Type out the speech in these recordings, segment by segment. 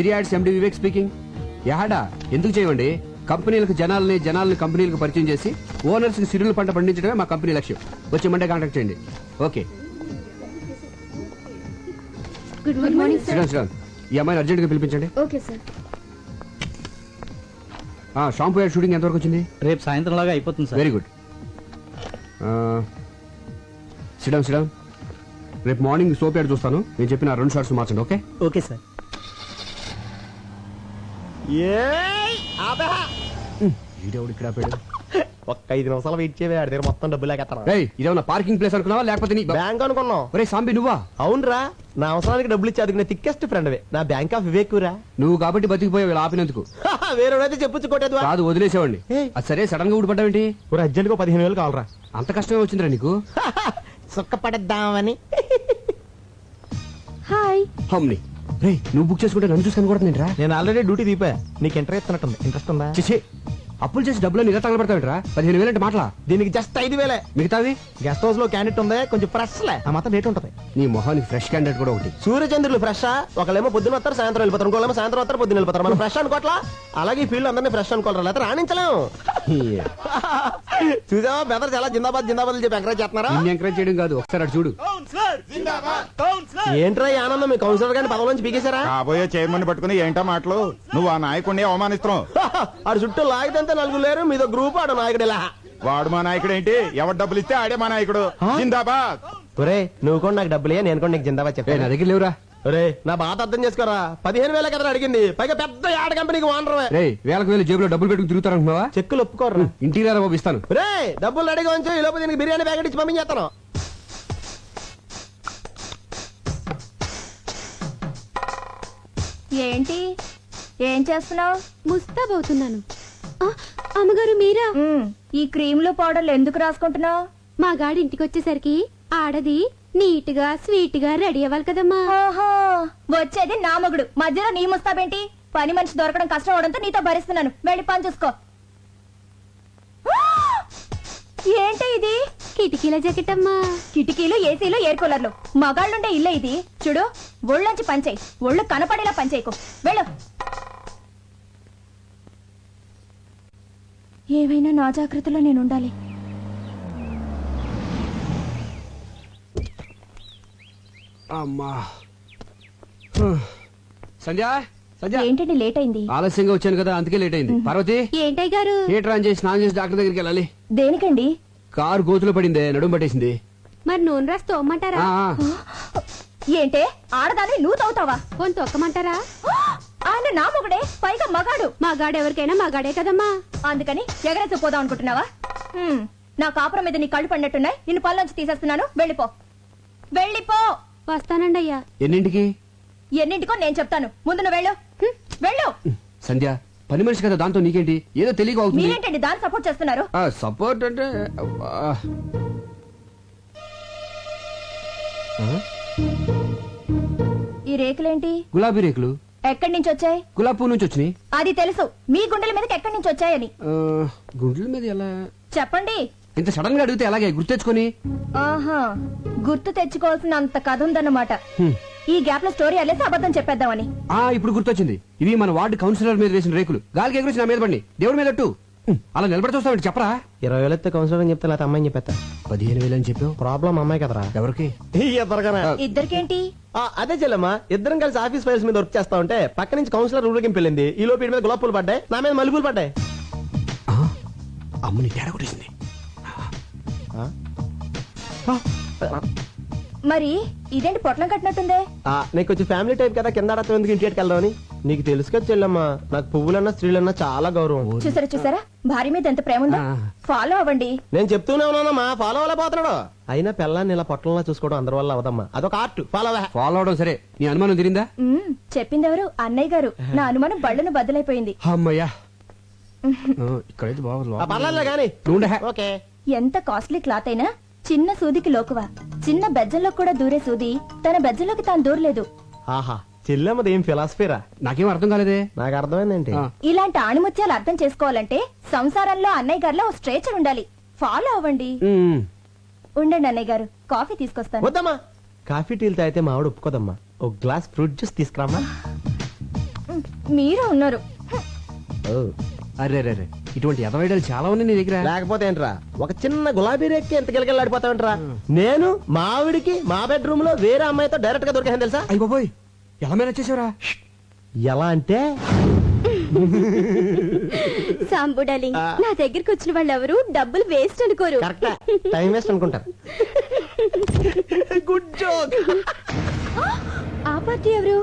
సిరియాడ్స్ ఎండి Vivek speaking యాడా? ఎందుకు చేయండి కంపెనీలకు జనాల్ని జనాల్ని కంపెనీలకు పరిచయం చేసి ఓనర్స్కి సిరుల పంట పండించడమే మా కంపెనీ లక్ష్యం. వచ్చే మండే కాంటాక్ట్ చేయండి. Okay. Good morning Sriram Sriram ఈ అమ్మాయిని అర్జెంట్గా పిలిపించండి. ఓకే సార్ ఆ, షాంపూ యాడ్ షూటింగ్ ఎంతవరకు వచ్చింది? రేపు సాయంత్రం లాగా అయిపోతుంది sir very good Sriram Sriram రేపు మార్నింగ్ సోప్ యాడ్ చూస్తాను. నేను చెప్పిన ఆ రెండు షార్ట్స్ మార్చండి ఓకే? ఓకే సార్ వీడెవడు ఇక్కడ ఆపాడు? ఒక్క ఐదు నిమిషాలు వెయిట్ చేయవే ఆడి దగ్గర మొత్తం డబ్బులు లేకెత్తరా ఏయ్ ఇదేమన్నా పార్కింగ్ ప్లేస్ అనుకున్నావా? లేకపోతే నీ బ్యాంక్ అనుకున్నాం ఒరే సాంబి నువ్వా? అవునరా. నా అవసరానికి డబ్బులు ఇచ్చి అదిగిన థిక్కెస్ట్ ఫ్రెండ్ నా బ్యాంక్ ఆఫ్ వివేక్ రా నువ్వు కాబట్టి బతికిపోయావు ఇలా ఆపినందుకు. వేరేడైతే చెప్పొచ్చు కొట్టేది కాదు వదిలేసేవాడిని. అది సరే సడన్గా ఊడిపడ్డావేంటి? ఒక అర్జెంట్గా పదిహేను వేలు కావాలరా. అంత కష్టమే వచ్చిందిరా నీకు? సుక్క పడద్దామని హాయ్. హమ్ని. రే నువ్వు బుక్ చేసుకుంటే నన్ను చూసుకొని కూడా రా నేను ఆల్రెడీ డ్యూటీ దీపా. నీకు ఇంటర్ ఇస్తున్నట్టుంది ఇంట్రెస్ట్ ఉందా? చిచి అప్పులు చేసి డబ్బులు ఇలా తగలబెడతావేంట్రా పదిహేను వేలు అంటే మాటలా? దీనికి జస్ట్ ఐదు వేలే. మిగతావి? గెస్ట్ హౌస్లో క్యాండిడేట్ ఉంది కొంచెం ఫ్రెష్ లే. ఆ మాత్రం రేట్ ఉంటది. నీ మొహానికి ఫ్రెష్ క్యాండిడేట్ కూడా ఒకటి. సూర్యచంద్రులు ఫ్రెష్ ఒకళ్ళేమో పొద్దున వస్తారు సాయంత్రం వెళ్ళిపోతారు. ఇంకోళ్ళేమో సాయంత్రం వస్తారు పొద్దున వెళ్ళిపోతారు. మనం ఫ్రెష్ అనుకోవట్లా? అలాగే ఫీల్డ్ అందరినీ ఫ్రెష్ అనుకోవాలి లేకపోతే రాణించలేము చూసావా? బెదర్ చాలా జిందాబాద్ జిందాబాద్ చెప్పి ఎంకరేజ్ చేస్తున్నారా? నిన్ను ఎంకరేజ్ చేయడం కాదు ఒకసారి అటు చూడు. ఏంట్రా ఈ ఆనందం? మీ కౌన్సిలర్ గారిని పదవి నుంచి పీకేశారా? కాబోయే చైర్మన్ పట్టుకుని ఏంటో మాటలు? నువ్వు ఆ నాయకుడిని అవమానిస్తున్నావు. ఆడు చుట్టూ లాగితే నలుగురు లేరు మీదో గ్రూప్ ఆడు నాయకుడు ఇలా. వాడు మా నాయకుడు ఏంటి? ఎవరు డబ్బులు ఇస్తే ఆడే మా నాయకుడు. జిందాబాద్. ఒరే నువ్వు కూడా నాకు డబ్బులే నేను కూడా నీకు జిందాబాద్ నా చెప్పాను దగ్గర లేవురా? ఒరే నా బాధ అర్థం చేసుకోరా? పదిహేను వేల కదా అడిగింది. పైగా పెద్ద యాడ కంపెనీకి వానరమే రే వేలకు వేలు జేబులో డబ్బులు పెట్టుకుని తిరుగుతారనుకున్నావా చెక్కులు ఒప్పుకోరా ఇంటికి రారా బాబు ఇస్తాను. రే డబ్బులు రెడీగా ఉంచు ఈ లోపు దీనికి బిర్యానీ ప్యాకెట్ ఇచ్చి పంపించేస్తాను. ఏంటి? ఏం చేస్తున్నావు? ముస్తాబవుతున్నాను ఆ, అమ్మగారు మీరా? ఈ క్రీములు పౌడర్లు ఎందుకు రాసుకుంటున్నావు? మా గాడి ఇంటికి వచ్చేసరికి ఆడది నీట్గా స్వీట్గా రెడీ అవ్వాలి కదమ్మా. ఓహో వచ్చేది నా మగుడు. మధ్యలో నీ ముస్తాబేంటి? పని మనిషి దొరకడం కష్టం అవడంతో నీతో భరిస్తున్నాను. వెళ్ళి పని చూసుకో! ఏంటి ఇది? కిటికీల జాకెట్ అమ్మా. కిటికీలు ఏసీలు ఎయిర్ కూలర్లు. మగాళ్ళుండే ఇల్లే ఇది. చూడు ఒళ్ళొంచి పంచేయి ఒళ్ళు కనపడేలా పంచేయకు వెళ్ళు. ఏవైనా నా జాగ్రత్తలో నేను ఉండాలి అమ్మా. సంధ్య సంధ్య. ఏంటండి లేట్ అయింది? ఆలస్యంగా వచ్చాను కదా అందుకే లేట్ అయింది. పార్వతి. ఏంటయ్య గారు? థియేటర్ ఆన్ చేసి స్నానం చేసి డాక్టర్ దగ్గరికి వెళ్ళాలి. దేనికండి? కారు గోతులో పడిందే నడుము పట్టేసింది. మరి నూనె రాసి తోమ్మంటారా. ఏంటే ఆడదాన్ని నువ్వు తవ్వుతావా? పోని తొక్కమంటారా? ఆయన నా మొగుడే పైగా మగాడు. మా గాడు ఎవరికైనా మా గాడే కదమ్మా. అందుకని ఎగరేసి పోదాం అనుకుంటున్నావా? హ్మ్, నా కాపురం మీద నీ కళ్ళు పడినట్టున్నాయి. నిన్ను పళ్ళొంచి తీసేస్తున్నాను. వెళ్ళిపో. వెళ్ళిపో. వస్తానండి అయ్యా. ఎన్నింటికి? ఎన్నింటికో నేను చెప్తాను. ముందు నువ్వు వెళ్ళు. హ్మ్, వెళ్ళు. సంధ్య పని మనిషి కదా దాంతో నీకేంటి? ఏదో తెలియక అవుతుంది. మీరేంటండి దాన్ని సపోర్ట్ చేస్తున్నారు? ఆ, సపోర్ట్ అంటే అబ్బా. ఆ, ఈ రేకులేంటి? గులాబీ రేకులు. ఎక్కడి నుంచి వచ్చాయి? గులాబీ పువ్వు నుంచి వచ్చినాయి. అది తెలుసు. మీ గుండెల మీదకి ఎక్కడి నుంచి వచ్చాయని. ఆ, గుండెల మీద ఎలా? చెప్పండి. ఇంత సడన్గా అడిగితే ఎలాగే? గుర్తెచ్చుకొని ఆహా గుర్తు తెచ్చుకోవాల్సిన అంత కథ ఉందన్నమాట. హ్మ్. ఈ గ్యాప్లో స్టోరీ అల్లేసి అబద్ధం చెప్పేద్దామని. ఆ ఇప్పుడు గుర్తొచ్చింది. ఇవి మన వార్డు కౌన్సిలర్ మీద వేసిన రేకులు. గాలికి ఎగురించి నా మీద పడి దేవుడి మీద అలా నిలబడి చూస్తామండి చెప్పరా? ఇరవై వేలు ఎత్తే కౌన్సిలర్ అని చెప్తే లేకపోతే అమ్మాయిని చెప్పేస్తా. పదిహేను వేలు అని చెప్పావు? ప్రాబ్లం అమ్మాయి కదరా. ఎవరికి? ఇద్దరికేంటి? ఆ, అదే చెల్లమ్మా. ఇద్దరం కలిసి ఆఫీస్ ఫైల్స్ మీద వర్క్ చేస్తా ఉంటే పక్క నుంచి కౌన్సిలర్ ఊరికి వెళ్ళింది. ఈ లోపు మీద గులాబ్ పూలు పడ్డాయి. నా మీద మల్లెపూలు పడ్డాయి. అమ్మని తేడా కొట్టేసింది. మరి ఇదేంటి పొట్లం కట్టినట్టుందే? ఆ, నీకు కొంచెం ఫ్యామిలీ టైప్ కదా కింద ఆడతాం ఎందుకు ఇంటికి వెళ్దామని నీకు తెలుసు కదా చెల్లమ్మా నాకు పువ్వులన్నా స్త్రీలన్నా చాలా గౌరవం. చూసారా చూసారా? భార్య మీద ఎంత ప్రేమ ఉందో. ఫాలో అవ్వండి. నేను చెప్తూనే ఉన్నానమ్మా ఫాలో అవ్వలేకపోతున్నాడు. అయినా పిల్లాన్ని ఇలా పొట్టంలా చూసుకోవడం అందరి వల్ల అవదమ్మా. అదొక ఆర్ట్ ఫాలో ఫాలో అవడం సరే నీ అనుమానం తిరిందా? చెప్పింది ఎవరు? అన్నయ్య గారు. నా అనుమానం బళ్ళను బద్దలైపోయింది. అమ్మయ్యా. ఇక్కడైతే బాగా పర్లేదు కానీ నువ్వు ఉండే. ఓకే. ఎంత కాస్ట్లీ క్లాత్ అయినా చిన్న సూదికి లోకువా? చిన్న బెజ్జంలో కూడా దూరే సూది తన బెజ్జంలోకి తాను దూరలేదు. ఆహా చెల్లెమ్మది ఏం ఫిలాసఫీరా? నాకేం అర్థం కాలేదే. నాకు అర్థమైందేంటి? ఆ. ఇలాంటి ఆణిముత్యాలు అర్థం చేసుకోవాలంటే సంసారంలో అన్నయ్య గారిలో ఓ స్ట్రేచర్ ఉండాలి. ఫాలో అవ్వండి. ఉండండి అన్నయ్య గారు కాఫీ తీసుకొస్తాను. వద్దమ్మా. కాఫీ టీలు తాగితే మా ఆవిడ ఒప్పుకోదమ్మా. ఒక గ్లాస్ ఫ్రూట్ జ్యూస్ తీసుకురామా మీరు ఉన్నారు. అరే రే రే ఇటువంటి ఎదవైడలు చాలా ఉన్నాయి నీ దగ్గర. లేకపోతే ఏంట్రా ఒక చిన్న గులాబీ రేక్కి ఎంత గిలగిలాడిపోతావంట్రా నేను మా ఆవిడికి మా బెడ్రూమ్లో వేరే అమ్మాయితో డైరెక్ట్గా దొరికాను తెలుసా? అయ్యి బాబోయ్ ఎలా మేనేజ్ చేసావురా ఎలా అంటే? సాంబు డార్లింగ్ నా దగ్గరికి వచ్చిన వాళ్ళు ఎవరు డబ్బులు వేస్ట్ అనుకోరు. కరెక్ట్ టైం వేస్ట్ అనుకుంటారు. గుడ్ జోక్ ఆ పార్టీ ఎవరు?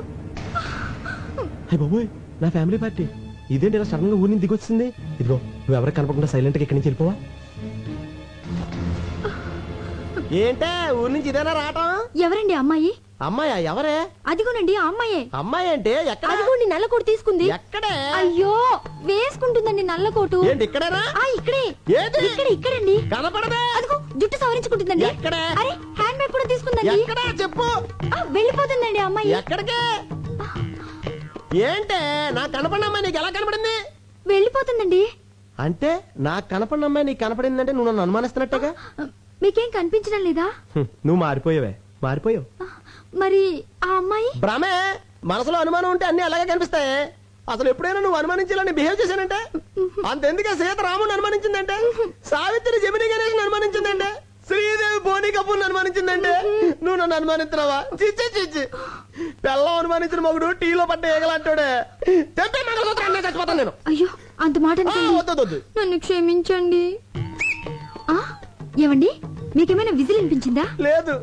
అయ్య బాబోయ్ నా ఫ్యామిలీ పార్టీ ఇదేంటి ఇలా సడన్గా ఊరి నుంచి దిగొచ్చింది? ఇదిగో నువ్వు ఎవరికి కనపడకుండా సైలెంట్గా ఇక్కడి నుంచి వెళ్ళిపోవా? ఏంటే? ఊరి నుంచి ఇదేనా రావటం? ఎవరండి అమ్మాయి? అమ్మాయా? ఎవరే? అదిగోనండి ఆ అమ్మాయే. అమ్మాయి అంటే ఎక్కడ? అదిగోండి నల్ల కోటు తీసుకుంది. ఎక్కడే? అయ్యో వేసుకుంటుందండి నల్ల కోటు ఏంటి ఇక్కడేనా? ఆ ఇక్కడే. ఏది? ఇక్కడ ఇక్కడండి. కనపడదే. అదిగో జుట్టు సవరించుకుంటుందండి. ఎక్కడ? అరే హ్యాండ్ బ్యాగ్ కూడా తీసుకుందండి. ఎక్కడా? చెప్పు. ఆ, వెళ్ళిపోతుందండి ఆ అమ్మాయి. ఎక్కడికి? ఏంటే? నాకు కనపడిన అమ్మాయి నీకు ఎలా కనపడింది? వెళ్ళిపోతుందండి. అంటే నాకు కనపడిన అమ్మాయి నీకు కనపడిందంటే నువ్వు నన్ను అనుమానిస్తున్నట్టుగా? మీకేం కనిపించడం లేదా? నువ్వు మారిపోయావే. మారిపోయావు. మరి ఆ అమ్మాయి? భ్రమే! మనసులో అనుమానం ఉంటే అన్ని అలాగే కనిపిస్తాయి. అసలు ఎప్పుడైనా నువ్వు అనుమానించాలని బిహేవ్ చేశానంటే? అంతెందుకే సీత రాముని అనుమానించిందంటే? సావిత్రి జమిని గణేష్ అనుమానించిందంటే? శ్రీదేవి బోని కపూర్ అనుమానించిందంటే? నువ్వు నన్ను అనుమానిస్తున్నావా? చిచ్చి చిచ్చి పిల్లం అనుమానించిన మగుడు టీలో పడ్డ ఏగలంటాడే. చచ్చిపోతాను నేను. అయ్యో అంత మాట ఆ, అనకండి. వద్దు వద్దు నన్ను క్షమించండి. ఆ ఏమండి? మీకేమైనా విజిల్ వినిపించిందా? లేదు.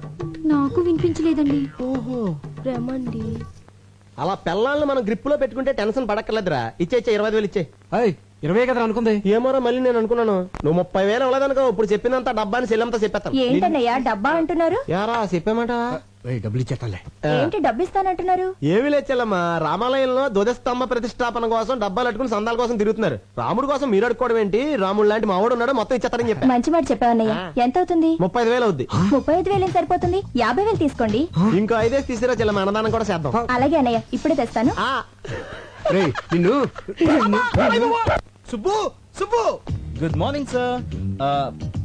నాకు వినిపించలేదండి. ఓహో. రమండి. అలా పిల్లల్ని మనం గ్రిప్లో పెట్టుకుంటే టెన్షన్ పడక్కర్లేదురా. ఇచ్చే ఇచ్చే ఇరవై ఐదు వేలు ఇచ్చే. ఇరవై కదా అనుకుంది? ఏమోరా మళ్ళీ నేను అనుకున్నాను. నువ్వు ముప్పై వేలు ఇవ్వలేదనుకో ఇప్పుడు చెప్పినంత డబ్బాని సెల్లంతా చెప్పేస్తాను. ఏంటన్నయ్యా డబ్బా అంటున్నారు? యారా చెప్పామాట ఏయ్, డబ్బులు ఇచ్చేస్తాలే ఏంటి డబ్బు ఇస్తానంటున్నారు ఏమి లేచెల్లమ్మా రామాలయంలో ధ్వజస్తంభ ప్రతిష్టాపన కోసం డబ్బాలు అట్టుకుని సందాల కోసం తిరుగుతున్నారు. రాముడు కోసం మీరు అడుకోవడం ఏంటి? రాముడు లాంటి మావాడు ఉన్నాడు మొత్తం ఇచ్చేస్తారని చెప్పా. మంచి మాట చెప్పావన్నయ్య. ఎంత అవుతుంది? ముప్పై ఐదు వేలు అవుద్ది. ముప్పై ఐదు వేలు సరిపోతుంది? యాభై వేలు తీసుకోండి. ఇంకో ఐదేసి తీసిరా చెల్లమ్మ అన్నదానం కూడా చేద్దాం. అలాగే అన్నయ్య ఇప్పుడే తెస్తాను. నిన్ను. Subbu Subbu! Good morning sir.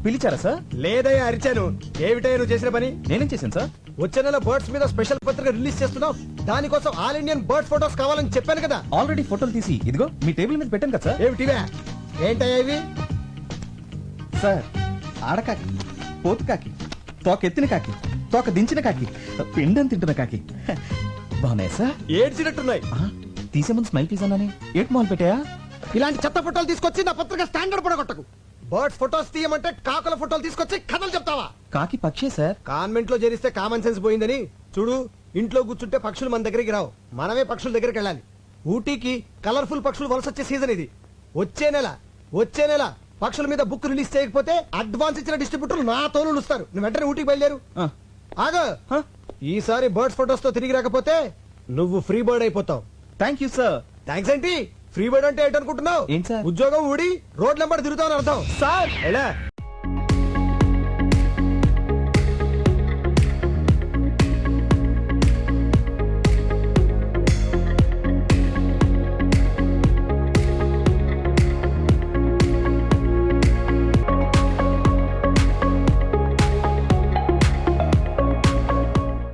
పిలిచారా సార్? లేదయ్యా అరిచాను. ఏమిటయ్యా నువ్వు చేసిన పని? నేనేం చేశాను సార్? వచ్చే నెల బర్డ్స్ మీద స్పెషల్ పత్రిక రిలీజ్ చేస్తున్నావు. దానికోసం ఆల్ ఇండియన్ బర్డ్ ఫోటోస్ కావాలని చెప్పాను కదా. ఆల్రెడీ ఫోటోలు తీసి ఇదిగో మీ టేబుల్ మీద పెట్టాను కదా సార్. ఏమిటివే? ఏంటయ్యా ఇవి? సార్ ఆడకాకి పోతు కాకి తోక ఎత్తిన కాకి తోక దించిన కాకి పిండం తింటున్న కాకి. బాగున్నాయి సార్? ఏడ్చినట్టున్నాయి. తీసే ముందు స్మైల్ ప్లీజ్ అన్నానే. ఏట్ మాల్ పెట్టాయా ఇలాంటి చెత్త ఫోటోలు తీసుకొచ్చి నా పత్రిక స్టాండర్డ్ పడగొట్టకు. బర్డ్స్ ఫోటోస్ తీయమంటే కాకుల ఫోటోలు తీసుకొచ్చి కథలు చెప్తావా? కాకి పక్షే సార్. కాన్వెంట్లో చేరిస్తే కామన్ సెన్స్ పోయిందని. చూడు ఇంట్లో కూర్చుంటే పక్షులు మన దగ్గరికి రావు. మనమే పక్షుల దగ్గరికి వెళ్ళాలి. ఊటీకి కలర్ఫుల్ పక్షులు వలస వచ్చే సీజన్ ఇది. వచ్చే నెల వచ్చే నెల పక్షుల మీద బుక్ రిలీజ్ చేయకపోతే అడ్వాన్స్ ఇచ్చిన డిస్ట్రిబ్యూటర్లు నా తోలు నువ్వు వెంటనే ఊటీకి బయలుదేరు. ఆగ. ఈసారి బర్డ్స్ ఫోటోస్తో తిరిగి రాకపోతే నువ్వు ఫ్రీ బర్డ్ అయిపోతావు. థ్యాంక్ యూ సార్ థ్యాంక్స్ ఏంటి ఫ్రీ బర్డ్ అంటే ఏంటనుకుంటున్నావు? ఉద్యోగం ఊడి రోడ్ల వెంబడి తిరుగుతావు అర్థం. సార్! ఎలా?